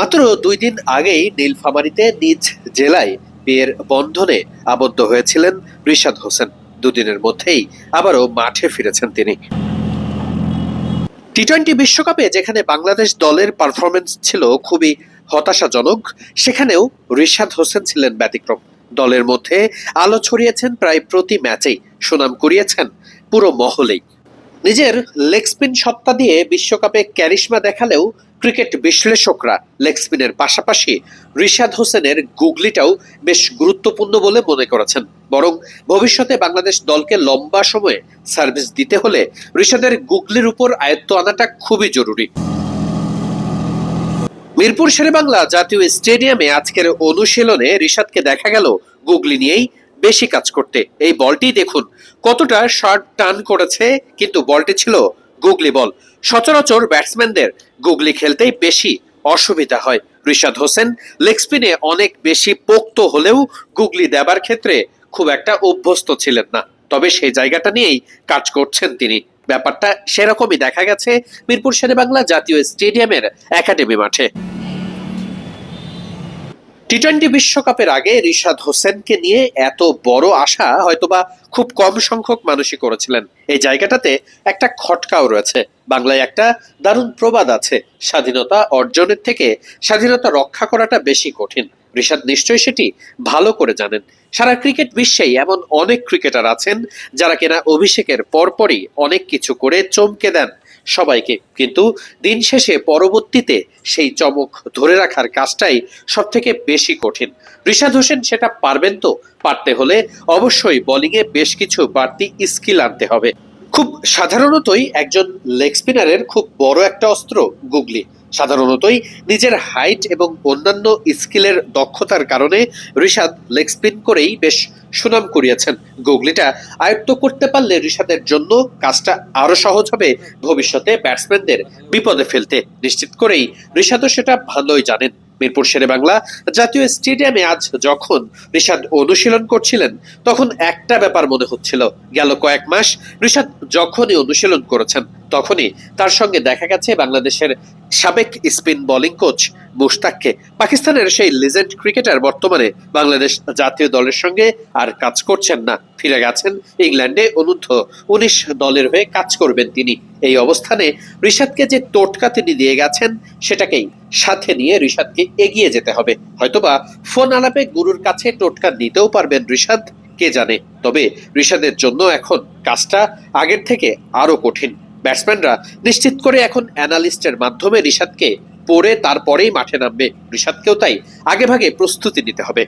মাত্র দুই দিন আগেই নীলফামারীতে নিজ জেলায় বিয়ের বন্ধনে আবদ্ধ হয়েছিলেন রিশাদ হোসেন। দুদিনের মধ্যেই আবারও মাঠে ফিরেছেন তিনি। টি টোয়েন্টি বিশ্বকাপে যেখানে বাংলাদেশ দলের পারফরমেন্স ছিল খুবই হতাশাজনক, সেখানেও রিশাদ হোসেন ছিলেন ব্যতিক্রম। দলের মধ্যে আলো ছড়িয়েছেন প্রায় প্রতি ম্যাচেই, সুনাম কুড়িয়েছেন পুরো মহলেই। নিজের লেগ স্পিন সত্তা দিয়ে বিশ্বকাপে ক্যারিশমা দেখালেও ক্রিকেট বিশ্লেষকরা লেগ স্পিনের পাশাপাশি রিশাদ হোসেনের গুগলিটাও বেশ গুরুত্বপূর্ণ বলে মনে করেছেন। বরং ভবিষ্যতে বাংলাদেশ দলকে লম্বা সময়ে সার্ভিস দিতে হলে রিশাদের গুগলির উপর আয়ত্ত আনাটা খুবই জরুরি। মিরপুর শেরেবাংলা জাতীয় স্টেডিয়ামে আজকের অনুশীলনে রিশাদকে দেখা গেল গুগলি নিয়েই। বেশি কাজ করতে। এই বলটি দেখুন কতটা শর্ট টার্ন করেছে, কিন্তু বলটি ছিল গুগলি বল। সচরাচর ব্যাটসম্যানদের গুগলি খেলতেই বেশি অসুবিধা হয়। রিশাদ হোসেন লেগ স্পিনে অনেক বেশি পোক্ত হলেও গুগলি দেবার ক্ষেত্রে খুব একটা অভ্যস্ত ছিলেন না। তবে সেই জায়গাটা নিয়েই কাজ করছেন তিনি। ব্যাপারটা সেরকমই দেখা গেছে মিরপুর শেরেবাংলা জাতীয় স্টেডিয়ামের একাডেমি মাঠে। টি টোয়েন্টি বিশ্বকাপের আগে রিশাদ হোসেনকে নিয়ে এত বড় আশা হয়তোবা খুব কম সংখ্যক মানুষই করেছিলেন। এই জায়গাটাতে একটা খটকাও রয়েছে। বাংলায় একটা দারুণ প্রবাদ আছে, স্বাধীনতা অর্জনের থেকে স্বাধীনতা রক্ষা করাটা বেশি কঠিন। ঋষাদ নিশ্চয়ই সেটি ভালো করে জানেন। সারা ক্রিকেট বিশ্বেই এমন অনেক ক্রিকেটার আছেন যারা কিনা অভিষেকের পরপরই অনেক কিছু করে চমকে দেন। সবাইকে। কিন্তু দিন শেষে পরবর্তীতে সেই চমক ধরে রাখার কাজটাই সব থেকে বেশি কঠিন। রিশাদ হোসেন সেটা পারবেন তো? পারতে হলে অবশ্যই বোলিংয়ে বেশ কিছু বাড়তি স্কিল আনতে হবে। খুব সাধারণতই একজন লেগ স্পিনারের খুব বড় একটা অস্ত্র গুগলি। সাধারণতই নিজের হাইট এবং অন্যান্য স্কিলের দক্ষতার কারণে ঋষাদ লেগ স্পিন করেই বেশ সুনাম কুড়িয়েছেন। গুগলিটা আয়ত্ত করতে পারলে ঋষাদের জন্য কাজটা আরও সহজ হবে ভবিষ্যতে ব্যাটসম্যানদের বিপদে ফেলতে। নিশ্চিত করেই ঋষাদও সেটা ভালোই জানেন। মিরপুর শেরে বাংলা জাতীয় স্টেডিয়ামে আজ যখন ঋষাদ অনুশীলন করছিলেন, তখন একটা ব্যাপার মনে হচ্ছিল। গেল কয়েক মাস ঋষাদ যখনই অনুশীলন করেছেন, তখনই তার সঙ্গে দেখা গেছে বাংলাদেশের সাবেক স্পিন বোলিং কোচ মুশতাককে। পাকিস্তানের সেই লিজেন্ড ক্রিকেটার বর্তমানে বাংলাদেশ জাতীয় দলের সঙ্গে আর কাজ করছেন না। ফিরে গেছেন ইংল্যান্ডে অনূর্ধ্ব উনিশ দলের হয়ে কাজ করবেন তিনি। এই অবস্থানে ঋষাদকে যে টোটকা তিনি দিয়ে গেছেন, সেটাকেই সাথে নিয়ে ঋষাদকে এগিয়ে যেতে হবে। হয়তোবা ফোন আলাপে গুরুর কাছে টোটকা নিতেও পারবেন ঋষাদ কে জানে? তবে ঋষাদের জন্য এখন কাজটা আগের থেকে আরও কঠিন। ব্যাটসম্যানরা নিশ্চিত করে এখন অ্যানালিস্টের মাধ্যমে ঋষাদকে পড়ে তারপরেই মাঠে নামবে। ঋষাদকেও তাই আগেভাগে প্রস্তুতি নিতে হবে।